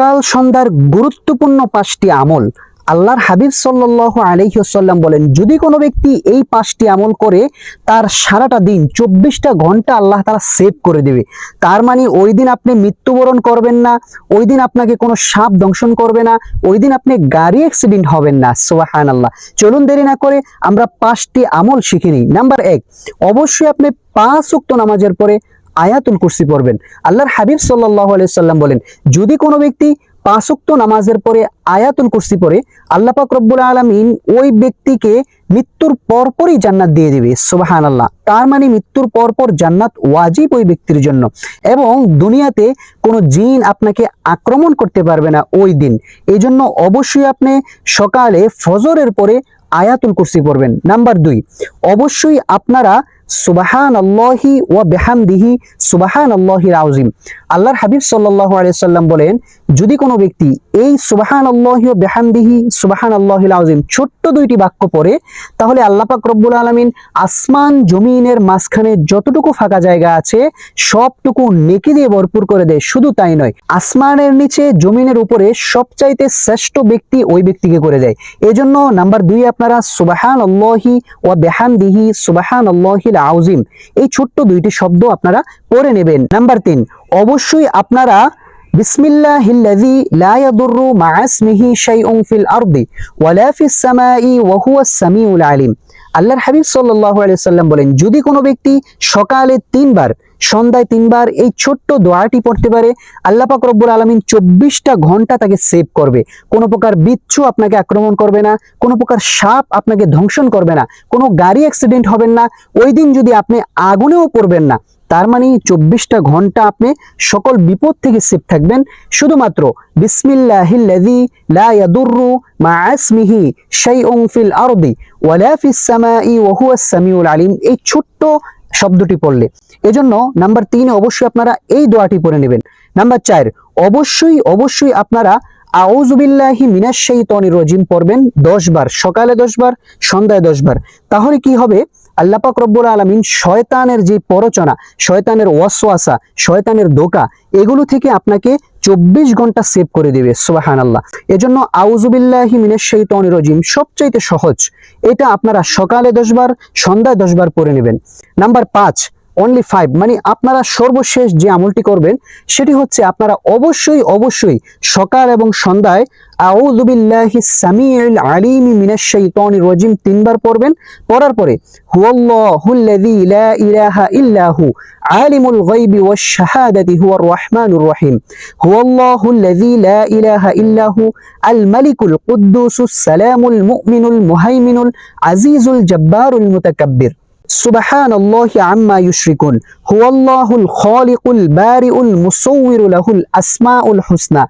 সকাল সন্ধ্যার গুরুত্বপূর্ণ পাঁচটি আমল। আল্লাহর হাবিব সাল্লাহ আলহিহসাল্লাম বলেন, যদি কোনো ব্যক্তি এই পাঁচটি আমল করে, তার সারাটা দিন চব্বিশটা ঘণ্টা আল্লাহ তারা সেভ করে দেবে। তার মানে ওই দিন আপনি মৃত্যুবরণ করবেন না, ওই দিন আপনাকে কোনো সাপ দংশন করবে না, ওই দিন আপনি গাড়ি অ্যাক্সিডেন্ট হবেন না। সোহান আল্লাহ চলুন দেরি না করে আমরা পাঁচটি আমল শিখে নিই। নাম্বার এক, অবশ্যই আপনি পাঁচ উক্ত নামাজের পরে আয়াতুল কুরসি পড়বেন। আল্লাহর হাবিব সাল্লাহ সাল্লাম বলেন, যদি কোনো ব্যক্তি পাঁচক্ত নামাজের পরে আয়াতুল কুরসি পরে আল্লাহ পাক রব্বুল আলমিন ওই ব্যক্তিকে মৃত্যুর পরপরই জান্নাত দিয়ে দিবে। সুবাহান আল্লাহ তার মানে মৃত্যুর পরপর জান্নাত ওয়াজিব ওই ব্যক্তির জন্য। এবং দুনিয়াতে কোনো জিন আপনাকে আক্রমণ করতে পারবে না ওই দিন। এই জন্য অবশ্যই আপনি সকালে ফজরের পরে আয়াতুল কুরসি পড়বেন। নাম্বার দুই, অবশ্যই আপনারা সুবাহান আল্লাহি ও বেহামদিহি সুবাহান আল্লাহির আউজিম আল্লাহর হাবিব সাল্লাহ আলিয়াল্লাম বলেন, যদি কোনো ব্যক্তি এই সুবাহান আল্লাহি ও বেহামদিহি সুবাহান আল্লাহিল আউজিম ছোট্ট দুইটি বাক্য পড়ে, তাহলে আল্লাহ পাক রব্বুল আলমিন আসমান, জমিনের মাঝখানে যতটুকু ফাঁকা জায়গা আছে, সবটুকু নেকি দিয়ে ভরপুর করে দেয়। শুধু তাই নয়, আসমানের নিচে, জমিনের উপরে সবচাইতে শ্রেষ্ঠ ব্যক্তি ওই ব্যক্তিকে করে দেয়। এজন্য নাম্বার দুই আপনারা সুবাহান আল্লাহি ও বেহামদিহি সুবাহান আল্লাহিল আউজিম এই ছোট্ট দুইটি শব্দ আপনারা পড়ে নেবেন। নাম্বার তিন, অবশ্যই আপনারা বিসমিল্লাহিল্লাযী লা ইয়াদুররু মা ইসমিহি শাইউন ফিল আরদি ওয়ালা ফিস সামাই ওয়া হুয়াস সামিউল আলিম। আল্লাহর হাবিব সাল্লাহ আলিয়াল্লাম বলেন, যদি কোনো ব্যক্তি সকালে তিনবার, সন্ধ্যায় তিনবার এই ছোট্ট দোয়াটি পড়তে পারে আল্লাপাক রব্বুল আলমিন চব্বিশটা ঘণ্টা তাকে সেভ করবে। কোনো প্রকার বিচ্ছু আপনাকে আক্রমণ করবে না, কোনো প্রকার সাপ আপনাকে ধ্বংসন করবে না, কোনো গাড়ি অ্যাক্সিডেন্ট হবেন না, ওই দিন যদি আপনি আগুনেও পড়বেন না তার মানে চব্বিশটা ঘণ্টা আপনি সকল বিপদ থেকে সেফ থাকবেন। শুধুমাত্র বিসমিল্লাহিল্লাযী লা ইয়াদুররু মা ইসমিহি শাইউন ফিল আরদি ওয়ালা ফিস সামাই ওয়া হুয়াস সামিউল আলিম। এই ছোট্ট শব্দটি পড়লে। এজন্য নাম্বার তিনে অবশ্যই আপনারা এই দোয়াটি পড়ে নেবেন। নাম্বার চার, অবশ্যই অবশ্যই আপনারা আউজুবিল্লাহি মিনাশ শাইতানির রাজিম পড়বেন 10 বার, সকালে 10 বার, সন্ধ্যায় 10 বার। তাহলে কি হবে? আল্লাহ পাক রব্বুল আলামিন শয়তানের যে পরচনা শয়তানের ওয়াসওয়াসা, শয়তানের দোকা এগুলো থেকে আপনাকে চব্বিশ ঘণ্টা সেভ করে দেবে সুবাহান আল্লাহ এজন্য আউজুবিল্লাহি মিনাশ শাইতানির রাজিম সবচাইতে সহজ। এটা আপনারা সকালে 10 বার, সন্ধ্যায় 10 বার পড়ে নেবেন। নাম্বার পাঁচ অনলি ফাইভ মানে আপনারা সর্বশেষ যে আমলটি করবেন, সেটি হচ্ছে আপনারা অবশ্যই অবশ্যই সকাল এবং সন্ধ্যায় আউযুবিল্লাহি সামিউল আলিম মিনাশ শাইতানির রাজিম তিনবার পড়বেন। পড়ার পরে হুয়াল্লাহুল্লাযী লা ইলাহা ইল্লাহু আলিমুল গায়বি ওয়াশ শাহাদাতি হুয়ার রহমানুর রহিম। হুয়াল্লাহুল্লাযী লা ইলাহা ইল্লাহু আল মালিকুল কুদ্দুসুস সালামুল মুমিনুল মুহাইমিনুল আজিজুল জব্বারুল মুতাকাব্বির। সুবাহান আল্লাহ আম্মা ইউশ্রিকুন। হুয়াল্লাহুল খালিকুল লাহুল হুসনা।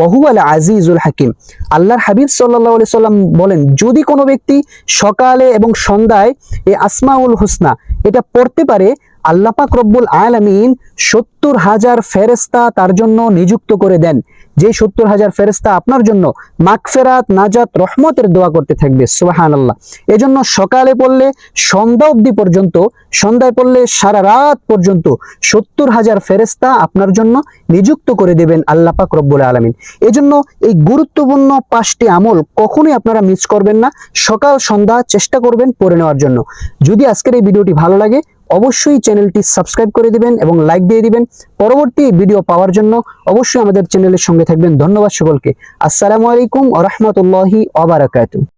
লাহু ওয়াল আজিজুল হাকিম। আল্লাহর হাবিব সাল্লাল্লাহু আলাইহি সাল্লাম বলেন, যদি কোনো ব্যক্তি সকালে এবং সন্ধ্যায় এই আসমাউল হুসনা, এটা পড়তে পারে আল্লাপাক রব্বুল আলামিন সত্তর হাজার ফেরেস্তা তার জন্য নিযুক্ত করে দেন। যে সত্তর হাজার ফেরেস্তা আপনার জন্য মাকফেরাত নাজাত, রহমতের দোয়া করতে থাকবে সুবাহান আল্লাহ এজন্য সকালে পড়লে, সন্ধ্যা অবধি পর্যন্ত, সন্ধ্যায় পড়লে, সারা রাত পর্যন্ত সত্তর হাজার ফেরেস্তা আপনার জন্য নিযুক্ত করে দেবেন আল্লাহ পাক রব্বুল আলমিন। এজন্য এই গুরুত্বপূর্ণ পাঁচটি আমল কখনোই আপনারা মিস করবেন না। সকাল, সন্ধ্যা চেষ্টা করবেন পড়ে নেওয়ার জন্য। যদি আজকের এই ভিডিওটি ভালো লাগে অবশ্যই চ্যানেলটি সাবস্ক্রাইব করে দিবেন এবং লাইক দিয়ে দিবেন। পরবর্তী ভিডিও পাওয়ার জন্য অবশ্যই আমাদের চ্যানেলের সঙ্গে থাকবেন। ধন্যবাদ সকলকে। আসসালামু আলাইকুম ও রহমতুল্লাহি